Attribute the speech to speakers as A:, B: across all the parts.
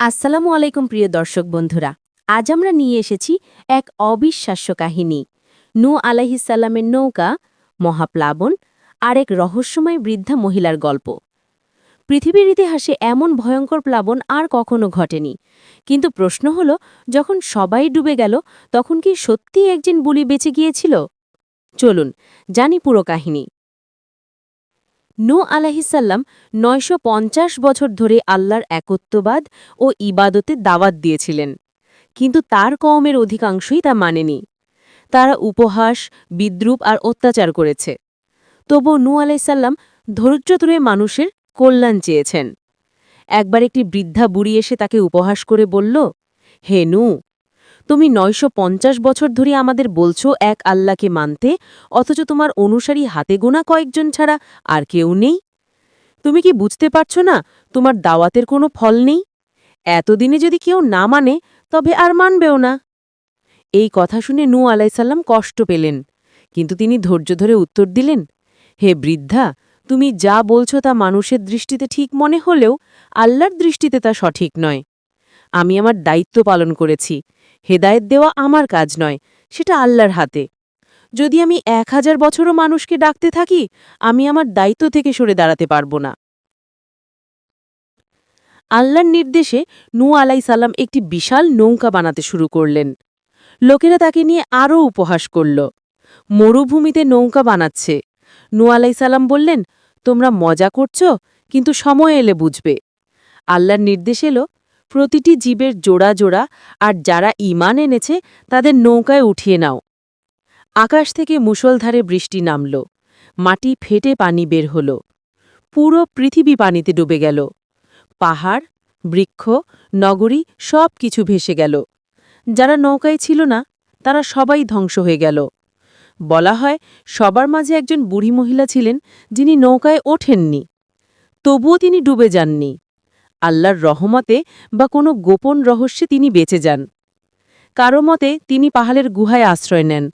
A: আসসালামু আলাইকুম, প্রিয় দর্শক বন্ধুরা। আজ আমরা নিয়ে এসেছি এক অবিশ্বাস্য কাহিনী। নু আলাহিসাল্লামের নৌকা, মহাপ্লাবন আর এক রহস্যময় বৃদ্ধা মহিলার গল্প। পৃথিবীর ইতিহাসে এমন ভয়ঙ্কর প্লাবন আর কখনো ঘটেনি। কিন্তু প্রশ্ন হল, যখন সবাই ডুবে গেল, তখন কি সত্যিই একজন বুলি বেঁচে গিয়েছিল? চলুন, জানি পুরো কাহিনী। নূ আলাহিসাল্লাম নয়শো বছর ধরে আল্লাহর একত্ববাদ ও ইবাদতে দাওয়াত দিয়েছিলেন। কিন্তু তার কওমের অধিকাংশই তা মানেনি। তারা উপহাস, বিদ্রুপ আর অত্যাচার করেছে। তবু নু আলাইসাল্লাম ধৈর্য ধরে মানুষের কল্যাণ চেয়েছেন। একবার একটি বৃদ্ধা বুড়ি এসে তাকে উপহাস করে বলল, হে নূ তুমি নয়শো পঞ্চাশ বছর ধরে আমাদের বলছো এক আল্লাহকে মানতে, অথচ তোমার অনুসারী হাতে গোনা কয়েকজন ছাড়া আর কেউ নেই? তুমি কি বুঝতে পারছ না তোমার দাওয়াতের কোনো ফল নেই? এতদিনে যদি কেউ না মানে তবে আর মানবেও না। এই কথা শুনে নূ আলাইসাল্লাম কষ্ট পেলেন, কিন্তু তিনি ধৈর্য ধরে উত্তর দিলেন, হে বৃদ্ধা, তুমি যা বলছো তা মানুষের দৃষ্টিতে ঠিক মনে হলেও আল্লাহর দৃষ্টিতে তা সঠিক নয়। আমি আমার দায়িত্ব পালন করেছি হেদায়েত দেওয়া আমার কাজ নয়, সেটা আল্লাহর হাতে। যদি আমি এক হাজার বছরও মানুষকে ডাকতে থাকি, আমি আমার দায়িত্ব থেকে সরে দাঁড়াতে পারব না। আল্লাহর নির্দেশে নু আলাই সালাম একটি বিশাল নৌকা বানাতে শুরু করলেন। লোকেরা তাকে নিয়ে আরও উপহাস করল। মরুভূমিতে নৌকা বানাচ্ছে। নূ আলাই সালাম বললেন, তোমরা মজা করছ, কিন্তু সময় এলে বুঝবে। আল্লাহর নির্দেশ এলো প্রতিটি জীবের জোড়া জোড়া, আর যারা ইমান এনেছে, তাদের নৌকায় উঠিয়ে নাও। আকাশ থেকে মুষলধারে বৃষ্টি নামল। মাটি ফেটে পানি বের হল। পুরো পৃথিবী পানিতে ডুবে গেল। পাহাড়, বৃক্ষ, নগরী সব কিছু ভেসে গেল। যারা নৌকায় ছিল না, তারা সবাই ধ্বংস হয়ে গেল। বলা হয়, সবার মাঝে একজন বুড়ি মহিলা ছিলেন যিনি নৌকায় ওঠেননি। তবুও তিনি ডুবে যাননি। আল্লাহর রহমতে বা কোনো গোপন রহস্যে তিনি বেঁচে যান। কারও মতে তিনি পাহাড়ের গুহায় আশ্রয় নেন,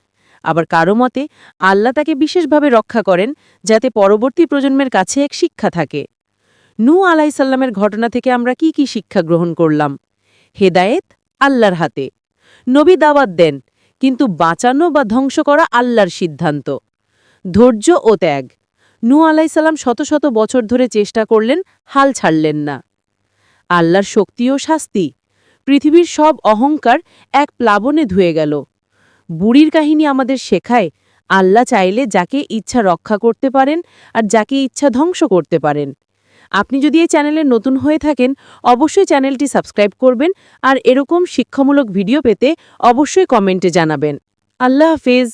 A: আবার কারও মতে আল্লাহ তাকে বিশেষভাবে রক্ষা করেন যাতে পরবর্তী প্রজন্মের কাছে এক শিক্ষা থাকে। নূ আলাইসাল্লামের ঘটনা থেকে আমরা কি কি শিক্ষা গ্রহণ করলাম? হেদায়েত আল্লাহর হাতে। নবী দাওয়াত দেন, কিন্তু বাঁচানো বা ধ্বংস করা আল্লাহর সিদ্ধান্ত। ধৈর্য ও ত্যাগ। নূ আলাইসাল্লাম শত শত বছর ধরে চেষ্টা করলেন, হাল ছাড়লেন না। আল্লাহর শক্তি ও শাস্তি। পৃথিবীর সব অহংকার এক প্লাবনে ধুয়ে গেল। বুড়ির কাহিনী আমাদের শেখায়, আল্লাহ চাইলে যাকে ইচ্ছা রক্ষা করতে পারেন আর যাকে ইচ্ছা ধ্বংস করতে পারেন। আপনি যদি এই চ্যানেলে নতুন হয়ে থাকেন, অবশ্যই চ্যানেলটি সাবস্ক্রাইব করবেন আর এরকম শিক্ষামূলক ভিডিও পেতে অবশ্যই কমেন্টে জানাবেন। আল্লাহ হাফেজ।